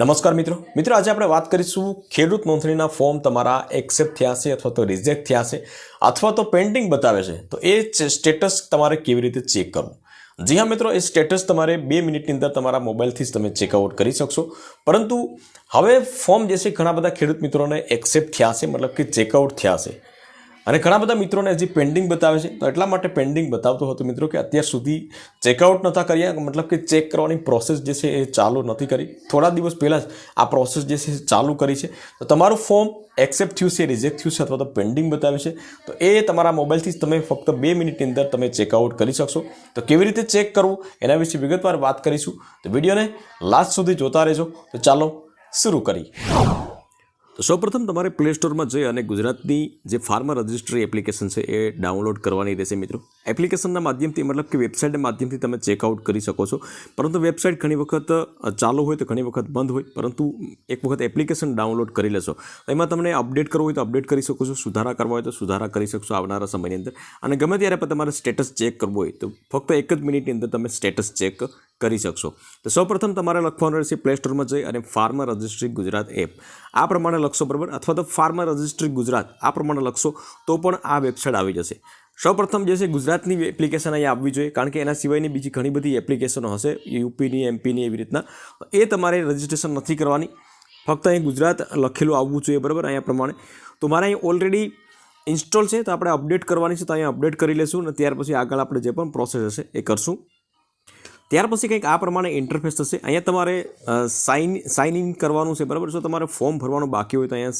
નમસ્કાર મિત્રો. મિત્રો, આજે આપણે વાત કરીશું ખેડૂત નોંધણીના ફોર્મ તમારા એક્સેપ્ટ થયા છે અથવા તો રિજેક્ટ થયા છે અથવા તો પેન્ડિંગ બતાવે છે. તો એ સ્ટેટસ તમારે કેવી રીતે ચેક કરવું? જી હા મિત્રો, એ સ્ટેટસ તમારે બે મિનિટની અંદર તમારા મોબાઈલથી જ તમે ચેકઆઉટ કરી શકશો. પરંતુ હવે ફોર્મ જે છે, ઘણા બધા ખેડૂત મિત્રોને એક્સેપ્ટ થયા છે, મતલબ કે ચેકઆઉટ થયા છે. અને ઘણા બધા મિત્રોને હજી પેન્ડિંગ બતાવે છે. તો એટલા માટે પેન્ડિંગ બતાવતો હતો મિત્રો કે અત્યાર સુધી ચેકઆઉટ નહોતા કર્યા, મતલબ કે ચેક કરવાની પ્રોસેસ જે છે એ ચાલુ નથી કરી. થોડા દિવસ પહેલાં જ આ પ્રોસેસ જે છે ચાલુ કરી છે. તો તમારું ફોર્મ એક્સેપ્ટ થયું છે રિજેક્ટ થયું છે અથવા તો પેન્ડિંગ બતાવે છે, તો એ તમારા મોબાઈલથી જ તમે ફક્ત બે મિનિટની અંદર તમે ચેકઆઉટ કરી શકશો. તો કેવી રીતે ચેક કરવું, એના વિશે વિગતવાર વાત કરીશું. તો વિડીયોને લાસ્ટ સુધી જોતા રહેજો. તો ચાલો શરૂ કરી તો સૌપ્રથમ તમારે પ્લે સ્ટોરમાં જઈ અને ગુજરાતની જે ફાર્મર રજિસ્ટ્રી એપ્લિકેશન છે એ ડાઉનલોડ કરવાની રહેશે મિત્રો. એપ્લિકેશનના માધ્યમથી, મતલબ કે વેબસાઇટના માધ્યમથી તમે ચેકઆઉટ કરી શકો છો. પરંતુ વેબસાઇટ ઘણી વખત ચાલુ હોય તો ઘણી વખત બંધ હોય, પરંતુ એક વખત એપ્લિકેશન ડાઉનલોડ કરી લેશો. એમાં તમને અપડેટ કરવું હોય તો અપડેટ કરી શકો છો, સુધારા કરવા હોય તો સુધારા કરી શકશો આવનારા સમયની અંદર. અને ગમે ત્યારે પણ તમારે સ્ટેટસ ચેક કરવું હોય તો ફક્ત એક જ મિનિટની અંદર તમે સ્ટેટસ ચેક કરી શકશો. તો સૌપ્રથમ તમારે લખવાનું રહેશે પ્લે સ્ટોરમાં જઈ અને ફાર્મા રજિસ્ટ્રી ગુજરાત એપ. આ પ્રમાણે લખશો, બરાબર? અથવા તો ફાર્મા રજિસ્ટ્રી ગુજરાત, આ પ્રમાણે લખશો, તો પણ આ વેબસાઇટ આવી જશે. સૌપ્રથમ જે છે, ગુજરાતની એપ્લિકેશન અહીંયા આવવી જોઈએ, કારણ કે એના સિવાયની બીજી ઘણી બધી એપ્લિકેશનો હશે, યુપીની, એમપીની એવી રીતના. એ તમારે રજિસ્ટ્રેશન નથી કરવાની. ફક્ત અહીં ગુજરાત લખેલું આવવું જોઈએ, બરાબર? અહીંયા પ્રમાણે. તો મારે અહીં ઓલરેડી ઇન્સ્ટોલ છે, તો આપણે અપડેટ કરવાની છે, તો અહીંયા અપડેટ કરી લેશું અને ત્યાર પછી આગળ આપણે જે પણ પ્રોસેસ હશે, એ કરશું. ત્યાર પછી કંઈક આ પ્રમાણે ઇન્ટરફેસ થશે. અહીંયા તમારે સાઇન સાઇન ઇન કરવાનું છે, બરાબર? જો તમારે ફોર્મ ભરવાનું બાકી હોય તો અહીંયા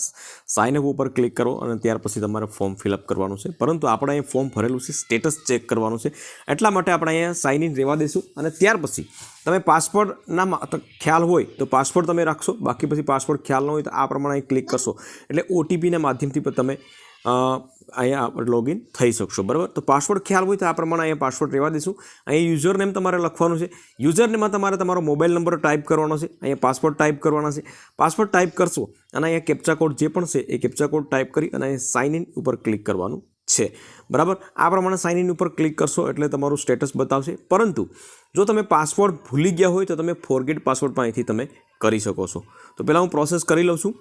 સાઇન અપ ઉપર ક્લિક કરો અને ત્યાર પછી તમારે ફોર્મ ફિલઅપ કરવાનું છે. પરંતુ આપણે અહીંયા ફોર્મ ભરેલું છે સ્ટેટસ ચેક કરવાનું છે. એટલા માટે આપણે અહીંયા સાઇન ઇન રહેવા દઈશું અને ત્યાર પછી તમે પાસપોર્ટના મા- ખ્યાલ હોય તો પાસપોર્ટ તમે રાખશો. બાકી પછી પાસપોર્ટ ખ્યાલ ન હોય તો આ પ્રમાણે ક્લિક કરશો. એટલે ઓટીપીના માધ્યમથી પણ તમે અહીંયા લોગિન થઈ શકશો, બરાબર? તો પાસવર્ડ ખ્યાલ હોય તો આ પ્રમાણે અહીંયા પાસવર્ડ રહેવા દઈશું. અહીંયા યુઝર નેમ તમારે લખવાનું છે. યુઝર નેમમાં તમારે તમારો મોબાઈલ નંબર ટાઈપ કરવાનો છે. અહીંયા પાસવર્ડ ટાઈપ કરવાના છે. પાસવર્ડ ટાઈપ કરશો અને અહીંયા કેપ્ચા કોડ જે પણ છે એ કેપ્ચા કોડ ટાઈપ કરી અને અહીંયા સાઇન ઇન ઉપર ક્લિક કરવાનું છે. બરાબર? આ પ્રમાણે સાઇન ઇન ઉપર ક્લિક કરશો એટલે તમારું સ્ટેટસ બતાવશે. પરંતુ જો તમે પાસવર્ડ ભૂલી ગયા હોય તો તમે ફોરગેટ પાસવર્ડ પણ અહીંથી તમે કરી શકો છો. તો પહેલાં હું પ્રોસેસ કરી લઉં છું.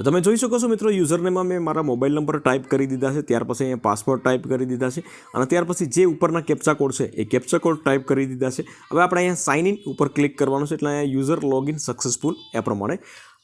તમે જોઈ શકો છો મિત્રો, યુઝરનેમાં મેં મારા મોબાઈલ નંબર ટાઈપ કરી દીધા છે. ત્યાર પછી અહીંયા પાસવર્ડ ટાઈપ કરી દીધા છે અને ત્યાર પછી જે ઉપરના કેપ્ચા કોડ છે, એ કેપ્ચા કોડ ટાઈપ કરી દીધા છે. હવે આપણે અહીંયા સાઇન ઇન ઉપર ક્લિક કરવાનું છે, એટલે અહીંયા યુઝર લોગિન સક્સેસફુલ એ પ્રમાણે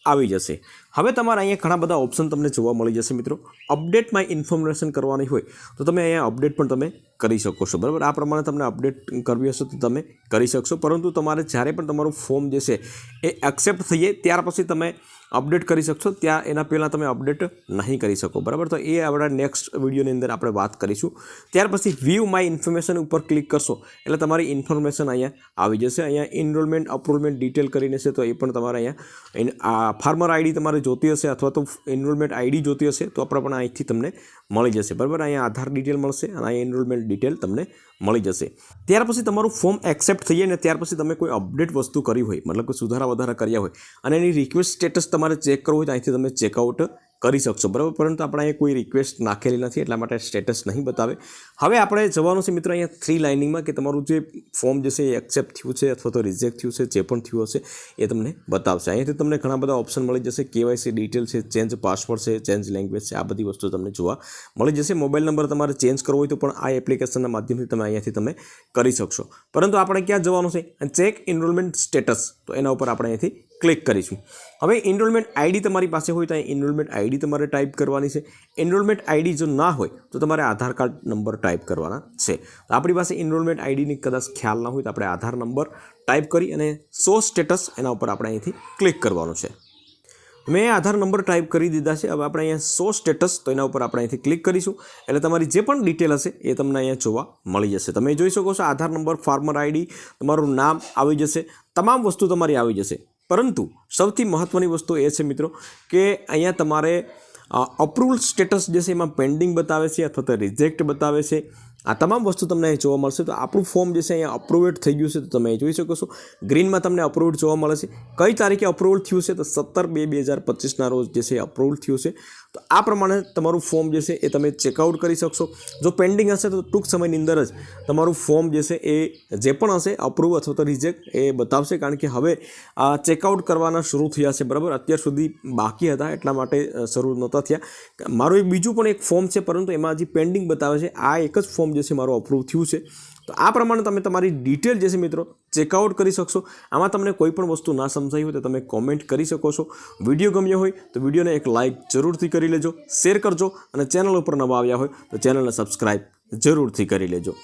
આવી જશે. હવે તમારે અહીંયા ઘણા બધા ઓપ્શન તમને જોવા મળી જશે મિત્રો. અપડેટ માય ઇન્ફોર્મેશન કરવાની હોય તો તમે અહીંયા અપડેટ પણ તમે કરી શકો છો. બરાબર? આ પ્રમાણે તમને અપડેટ કરવી હશે તો તમે કરી શકશો. પરંતુ તમારે જ્યારે પણ તમારું ફોર્મ જે છે, એ એક્સેપ્ટ થઈ જાય ત્યાર પછી તમે અપડેટ કરી શકશો, ત્યાં એના પહેલાં તમે અપડેટ નહીં કરી શકો, બરાબર? તો એ આપણા નેક્સ્ટ વિડીયોની અંદર આપણે વાત કરીશું. ત્યાર પછી વ્યૂ માય ઇન્ફોર્મેશન ઉપર ક્લિક કરશો, એટલે તમારી ઇન્ફોર્મેશન અહીંયા આવી જશે. અહીંયા એનરોલમેન્ટ અપ્રુવલમેન્ટ ડિટેલ કરીને છે, તો એ પણ તમારે અહીંયા ફાર્મર આઈડી તમારે જોતી હશે અથવા તો એનરોલમેન્ટ આઈડી જોતી હશે, તો આપણે પણ અહીંથી તમને મળી જશે. બરાબર? અહીંયા આધાર ડિટેલ મળશે અને અહીંયા એનરોલમેન્ટ ડિટેલ તમને મળી જશે. ત્યાર પછી તમારું ફોર્મ એક્સેપ્ટ થઈ જાય ને ત્યાર પછી તમે કોઈ અપડેટ વસ્તુ કરી હોય, મતલબ કે સુધારા વધારા કર્યા હોય, અને એની રિક્વેસ્ટ સ્ટેટસ તમારે ચેક કરવું હોય તો અહીંથી તમે ચેકઆઉટ કરી શકશો. બરાબર? પરંતુ આપણે અહીંયા કોઈ રિક્વેસ્ટ નાખેલી નથી, એટલા માટે સ્ટેટસ નહીં બતાવે. હવે આપણે જવાનું છે મિત્રો અહીંયા થ્રી લાઇનિંગમાં કે તમારું જે ફોર્મ જે છે એ એક્સેપ્ટ થયું છે અથવા તો રિજેક્ટ થયું છે, જે પણ થયું હશે, એ તમને બતાવશે. અહીંયાથી તમને ઘણા બધા ઓપ્શન મળી જશે. કેવાયસી ડિટેલ છે ચેન્જ પાસવર્ડ છે ચેન્જ લેંગ્વેજ છે, આ બધી વસ્તુ તમને જોવા મળી જશે. મોબાઈલ નંબર તમારે ચેન્જ કરવો હોય તો પણ આ એપ્લિકેશનના માધ્યમથી તમે અહીંયાથી તમે કરી શકશો. પરંતુ આપણે ક્યાં જવાનું છે? ચેક એનરોલમેન્ટ સ્ટેટસ તો એના ઉપર આપણે અહીંયાથી ક્લિક કરીશું. હવે એનરોલમેન્ટ આઈડી તમારી પાસે હોય તો એનરોલમેન્ટ આઈડી તમારે ટાઈપ કરવાની છે. એનરોલમેન્ટ આઈડી જો ના હોય તો તમારે આધાર કાર્ડ નંબર ટાઈપ કરવાના છે. આપણી પાસે એનરોલમેન્ટ આઈડીની કદાચ ખ્યાલ ના હોય તો આપણે આધાર નંબર ટાઈપ કરી અને સો સ્ટેટસ એના ઉપર આપણે અહીંથી ક્લિક કરવાનું છે. મેં આધાર નંબર ટાઈપ કરી દીધા છે. હવે આપણે અહીંયા સો સ્ટેટસ તો એના ઉપર આપણે અહીંથી ક્લિક કરીશું. એટલે તમારી જે પણ ડિટેલ હશે એ તમને અહીંયા જોવા મળી જશે. તમે જોઈ શકો છો આધાર નંબર ફાર્મર આઈડી તમારું નામ આવી જશે. તમામ વસ્તુ તમારી આવી જશે. પરંતુ સૌથી મહત્ત્વની વસ્તુ એ છે મિત્રો કે અહીંયા તમારે અપ્રુવલ સ્ટેટસ જે છે એમાં પેન્ડિંગ બતાવે છે અથવા તો રિજેક્ટ બતાવે છે. આ તમામ વસ્તુ તમને અહીં જોવા મળશે. તો આપણું ફોર્મ જે છે અહીંયા અપ્રુવેડ થઈ ગયું છે, તો તમે જોઈ શકો છો. ગ્રીનમાં તમને અપ્રુવડ જોવા મળે છે. કઈ તારીખે અપ્રુવલ થયું છે? તો સત્તર બે બે હજાર પચીસના રોજ જે છે અપ્રુવલ થયું છે. તો આ પ્રમાણે તમારું ફોર્મ જે છે એ તમે ચેકઆઉટ કરી શકશો. જો પેન્ડિંગ હશે, તો ટૂંક સમયની અંદર જ તમારું ફોર્મ જે છે એ જે પણ હશે અપ્રુવ અથવા તો રિજેક્ટ એ બતાવશે. કારણ કે હવે આ ચેકઆઉટ કરવાના શરૂ થયા છે, બરાબર? અત્યાર સુધી બાકી હતા, એટલા માટે શરૂ નહોતા થયા. મારું એક બીજું પણ એક ફોર્મ છે, પરંતુ એમાં હજી પેન્ડિંગ બતાવે છે, આ એક જ ફોર્મ જે છે મારું અપ્રૂવ થયું છે. તો આ પ્રમાણે તમે તમારી ડિટેલ જે છે મિત્રો ચેકઆઉટ કરી શકશો. આમાં તમને કોઈ પણ વસ્તુ ના સમજાઈ હોય તો તમે કોમેન્ટ કરી શકો છો. વીડિયો ગમ્યો હોય તો વિડીયોને એક લાઇક જરૂરથી કરી લેજો શેર કરજો અને ચેનલ ઉપર નવા આવ્યા હોય તો ચેનલને સબસ્ક્રાઈબ જરૂરથી કરી લેજો.